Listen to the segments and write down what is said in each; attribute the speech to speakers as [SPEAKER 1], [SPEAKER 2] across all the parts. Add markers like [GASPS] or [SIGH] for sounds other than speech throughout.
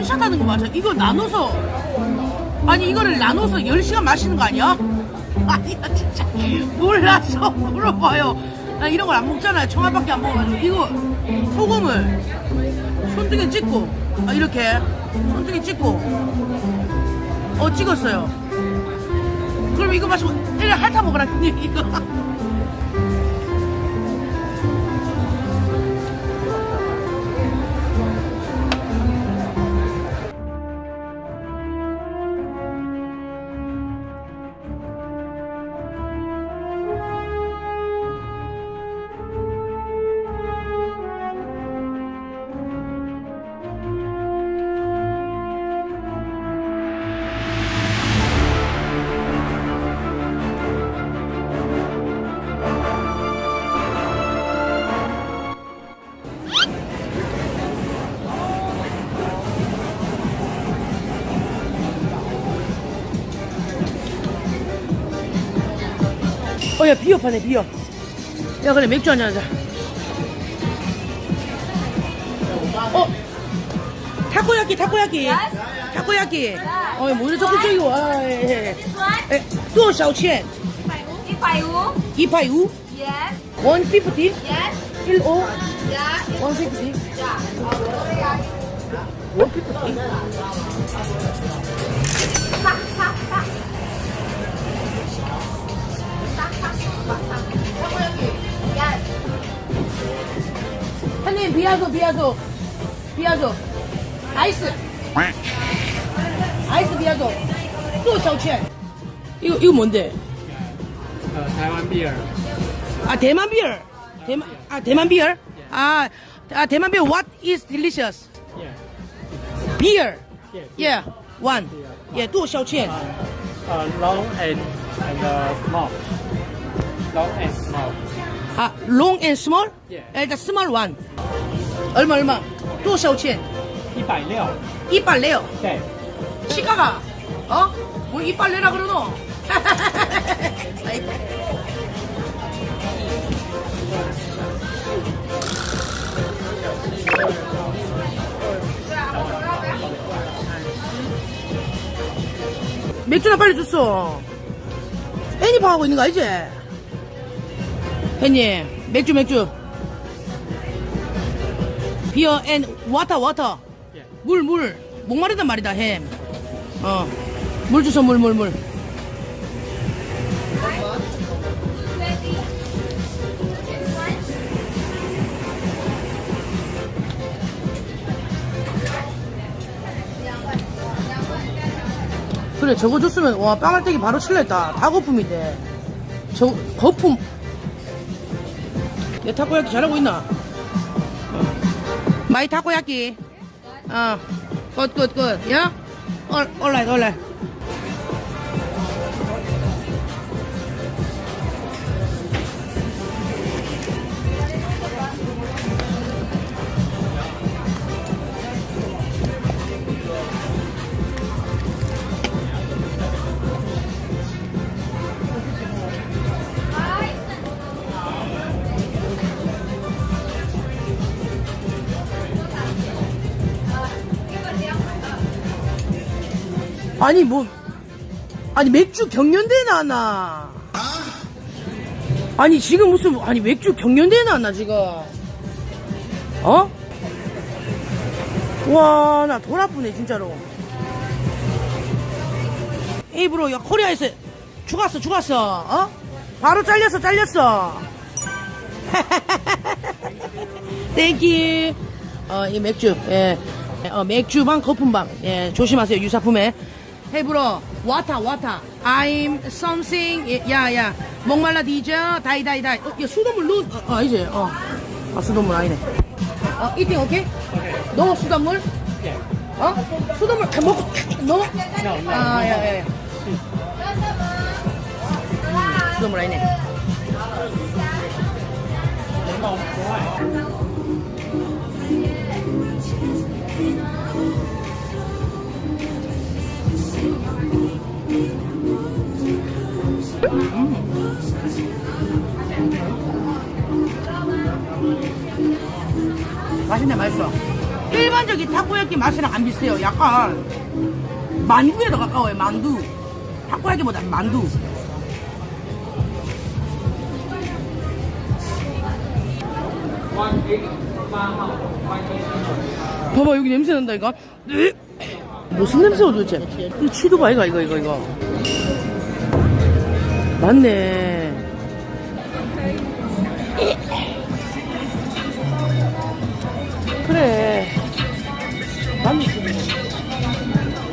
[SPEAKER 1] 원샷 하는 거 맞아? 이거 나눠서 아니 이거를 나눠서 10시간 마시는 거 아니야? [LAUGHS] 아니야 진짜. 몰라서 물어봐요. 나 이런 걸 안 먹잖아요. 청아밖에 안 먹어가지고. 이거 소금을 손등에 찍고 아, 이렇게 손등에 찍고. 어 찍었어요. 그럼 이거 마시고 일일 핥아 먹으라 이거 [LAUGHS] 어, 야, 비어 파네, 비어. 야, 그래, 맥주 한잔 하자. 어? 타코야끼, 타코야끼. 타코야끼. 어, 뭐지, 저기저기고 아, 예, 예, 예. 에, 또, 샤오첸. 185. 185?
[SPEAKER 2] Yes.
[SPEAKER 1] 150?
[SPEAKER 2] Yes.
[SPEAKER 1] 15?
[SPEAKER 2] Yeah.
[SPEAKER 1] 150?
[SPEAKER 2] Yeah.
[SPEAKER 1] 150? 150? এমনি পেঁয়াজো পেঁয়াজো পেঁয়াজো আইস আইস পেঁয়াজো দু সাউ চেন ইউ ইউ delicious?
[SPEAKER 3] Yeah.
[SPEAKER 1] Beer.
[SPEAKER 3] Yeah.
[SPEAKER 1] Yeah. One. Yeah. 多少钱
[SPEAKER 3] ？Uh, uh, long and and uh, small. Long and small.
[SPEAKER 1] 아 long and small?
[SPEAKER 3] Yeah.
[SPEAKER 1] 에, the small one. 얼마 얼마? 多少钱?
[SPEAKER 3] 一百六。
[SPEAKER 1] 이빨 내요.
[SPEAKER 3] 对。
[SPEAKER 1] 치과가 어? 뭐 이빨 내라 그러노? [LAUGHS] 아이, 맥주나 빨리 줬어. 애니파 하고 있는 거 알지? 햇님, 맥주, 맥주. 비어 앤 와터, 와터.
[SPEAKER 3] Yeah.
[SPEAKER 1] 물, 물. 목마르단 말이다, 햄. 어. 물 주소, 물, 물, 물. 그래, 저거 줬으면, 와, 빵알떼기 바로 칠랬다. 다 거품인데. 저, 거품. 내 타코야키 잘하고 있나? 어. 마이 타코야키. 어. 굿, 굿, 굿. 야? 올, 올라이, 올라이. 아니 뭐 아니 맥주 경연대회 나왔나? 아니 지금 무슨 아니 맥주 경연대회 나왔나 지금? 어? 와나돈 아프네 진짜로. 에이 브로 야 코리아에서 죽었어 죽었어 어? 바로 잘렸어 잘렸어. [LAUGHS] 땡큐 어 이 맥주 예. 어, 맥주방 거품방 예 조심하세요 유사품에 헤브로 와타 와타. I'm something. 예, 야야. 목말라 디저. 다이 다이 다이. 어, 야 수돗물 넣어 어, 어 이제 어 아 수돗물 아니네. 어 이팅 오케이? 넣어 수돗물?
[SPEAKER 3] Yeah.
[SPEAKER 1] 어? 수돗물 다 먹고 넣어.
[SPEAKER 3] No, no.
[SPEAKER 1] 아야야. 수돗물 아니네 맛있네 맛있어 일반적인 타코야끼 맛이랑 안 비슷해요. 약간 만두에 더 가까워요. 만두. 타코야끼보다 만두. 봐봐 여기 냄새 난다 이거. 으. 무슨 냄새야 도대체? 이거 치도봐 이거 이거 이거 이거. 맞네.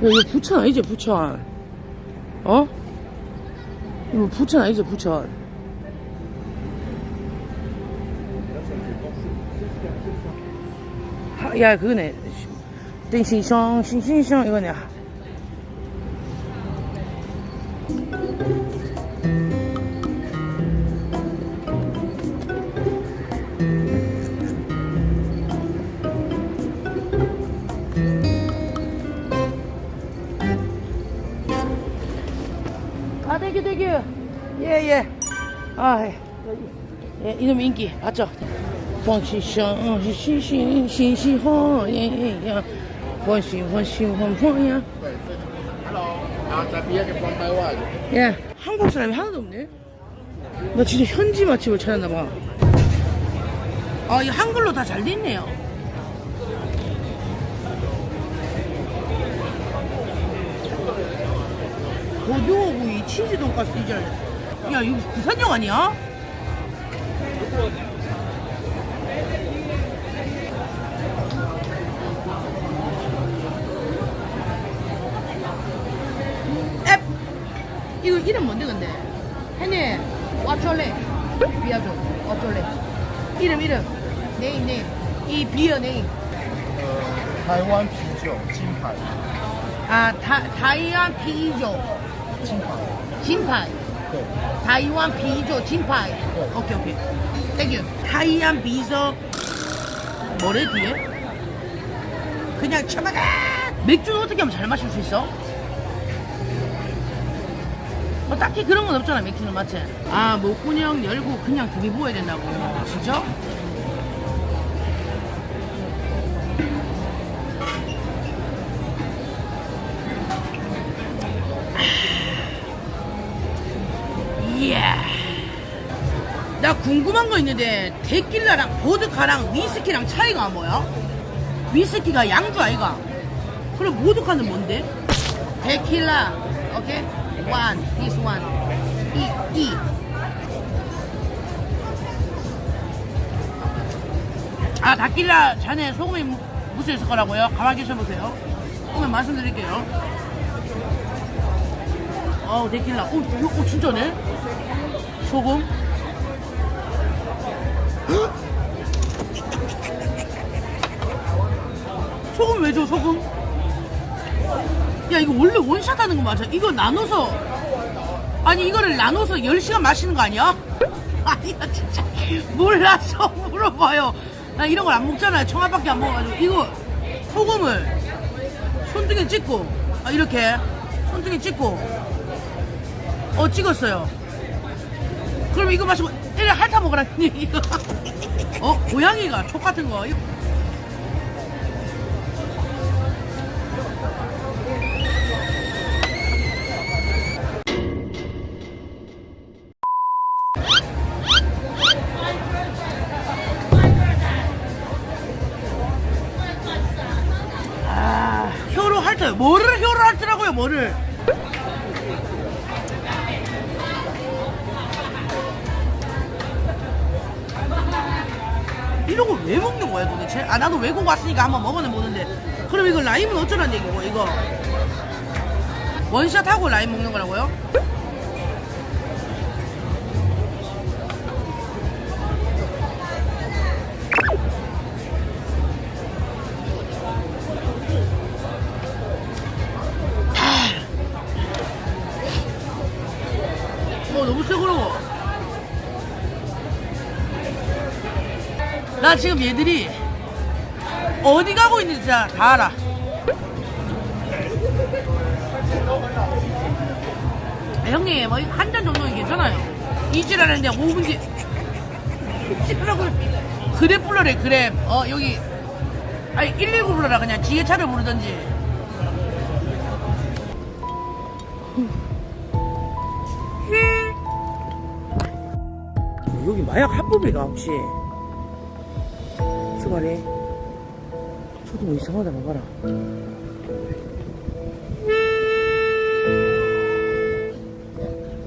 [SPEAKER 1] 이거 부천 아니지 부천? 어? 이거 부천 아니지 부천? 하- 야 그거네. 땡신성 싱싱성 이거네. 아, 땡큐, 땡큐. 예, 예. 아, 예. 예, 이놈 인기. 맞죠? 황시샹, 시시시, 어, 시시호, 예, 예, 예.
[SPEAKER 4] 황시, 황시, 황황야.
[SPEAKER 1] 예. 한국 사람이 하나도 없네. 나 진짜 현지 맛집을 찾았나봐. 아, 이 한글로 다 잘 돼있네요. 고등어구이, 치즈 돈가스 이잘 야, 이거 부산역 아니야? 앱! 이거 이름 뭔데 근데? 혜니 어쩔래? 비아도 어쩔래? 이름 이름 네임 네임 이 비어 네임
[SPEAKER 4] 어.
[SPEAKER 1] 아 다, 타이완 피조
[SPEAKER 4] 진파이. 네.
[SPEAKER 1] 타이완 피조 진파이 오케이 오케이 땡큐 타이완 비서 뭐래 뒤에? 그냥 쳐박아 맥주는 어떻게 하면 잘 마실 수 있어? 뭐 딱히 그런 건 없잖아 맥주는 맞지? 아 목구녕 열고 그냥 등에 부어야 된다고 진짜? 나 궁금한 거 있는데 데킬라랑 보드카랑 위스키랑 차이가 뭐야? 위스키가 양주 아이가? 그럼 보드카는 뭔데? 데킬라 오케이? one this one 이, 이. 아 다킬라 잔에 소금이 무- 묻혀 있을 거라고요? 가만히 계셔보세요 오늘 말씀드릴게요 어우 데킬라 오, 오, 진짜네 소금 [GASPS] 소금 왜 줘 소금? 야 이거 원래 원샷 하는 거 맞아? 이거 나눠서 아니 이거를 나눠서 10시간 마시는 거 아니야? [LAUGHS] 아니야 진짜. 몰라서 [LAUGHS] 물어봐요. 나 이런 걸 안 먹잖아요 청아밖에 안 먹어가지고. 이거 소금을 손등에 찍고 아 이렇게 손등에 찍고. 어 찍었어요. 그럼 이거 마시고 이래 핥아 먹으라 이거 어 고양이가 촉 같은 거 이런 걸 왜 먹는 거야, 도대체? 아, 나도 외국 왔으니까 한번 먹어는 보는데. 그럼 이거 라임은 어쩌란 얘기고, 이거? 원샷하고 라임 먹는 거라고요? 나 지금 얘들이 어디 가고 있는지 다 알아. 아, 형님, 뭐, 한 잔 정도는 괜찮아요. 이지라는데 5분 뒤. 이지라고 그랩 불러래, 그랩. 어, 여기. 아니 119 불러라 그냥 지게차를 부르던지 여기 마약 합법이가 혹시 수발이 저도 뭐 이상하다 봐봐라.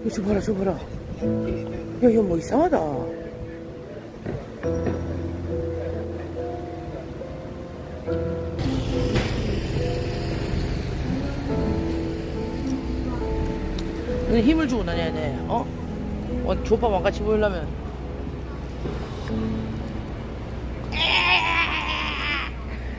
[SPEAKER 1] 이거 저 봐라 저 봐라. 야 이거 뭐 이상하다. 근데 힘을 주고 돼 어? 어 조밥 왕같이 보이려면